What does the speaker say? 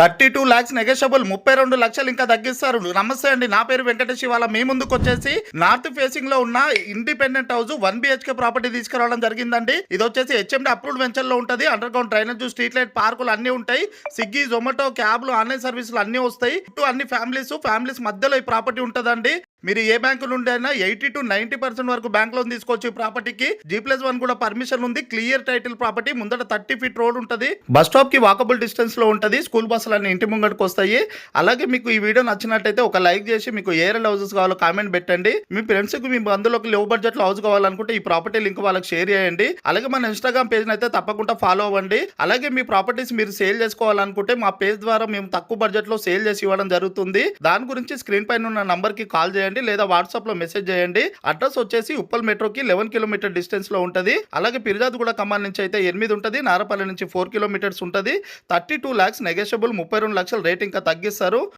Thirty two lakhs negotiable ముప్పై రెండు లక్షలు ఇంకా తగ్గిస్తారు. నమస్తే అండి నా పేరు వెంకటేష్ ఇవాళ మీ ముందుకు వచ్చేసి నార్త్ ఫేసింగ్లో ఉన్న independent house one BHK property తీసుకురావడం జరిగిందండి. ఇది వచ్చేసి హెచ్ఎండి అప్రూవ్డ్ వెంచర్లో ఉంటుంది. Underground drainage street light పార్కులు అన్ని ఉంటాయి. స్విగ్గీ జొమాటో క్యాబ్లు ఆన్లైన్ సర్వీసులు అన్ని వస్తాయి. చుట్టూ అన్ని ఫ్యామిలీస్ ఫ్యామిలీస్ మధ్యలో ఈ ప్రాపర్టీ ఉంటుందండి. మీరు ఏ బ్యాంకు నుండి ఎయిటీ టు నైన్టీ పర్సెంట్ వరకు బ్యాంక్ లోన్ తీసుకోవచ్చు ఈ ప్రాపర్టీకి. జీ ప్లస్ వన్ కూడా పర్మిషన్ ఉంది. Clear title property. ముందర థర్టీ ఫీట్ రోడ్ ఉంటుంది. బస్ స్టాప్కి వాకబుల్ డిస్టెన్స్లో ఉంటుంది. స్కూల్ బస్సులు అన్ని ఇంటి ముంగడికి వస్తాయి. అలాగే మీకు ఈ వీడియో నచ్చినట్టయితే ఒక లైక్ చేసి మీకు ఏ రెల్ హౌసెస్ కావాలో కామెంట్ పెట్టండి. మీ ఫ్రెండ్స్కి మీ బంధువులకు లో బడ్జెట్లో హౌస్ కావాలనుకుంటే ఈ ప్రాపర్టీ లింక్ వాళ్ళకి షేర్ చేయండి. అలాగే మన ఇన్స్టాగ్రామ్ పేజ్ అయితే తప్పకుండా ఫాలో అవ్వండి. అలాగే మీ ప్రాపర్టీస్ మీరు సేల్ చేసుకోవాలనుకుంటే మా పేజ్ ద్వారా మేము తక్కువ బడ్జెట్లో సేల్ చేసి ఇవ్వడం జరుగుతుంది. దాని గురించి స్క్రీన్ పైన ఉన్న నంబర్కి కాల్ చేయండి. లేదా వాట్సాప్లో మెసేజ్ చేయండి. అడ్రస్ వచ్చేసి ఉప్పల్ మెట్రోకి లెవెన్ కిలోమీటర్ డిస్టెన్స్లో అలాగే పిరిజాద్ కూడా కమాన్ నుంచి అయితే ఎనిమిది ఉంటుంది. నారపల్లి నుంచి ఫోర్ కిలోమీటర్స్ ఉంటుంది. థర్టీ టూ ల్యాక్స్ నెగోషియబుల్ ముప్పై రెండు లక్షల రేట్ ఇంకా తగ్గిస్తారు.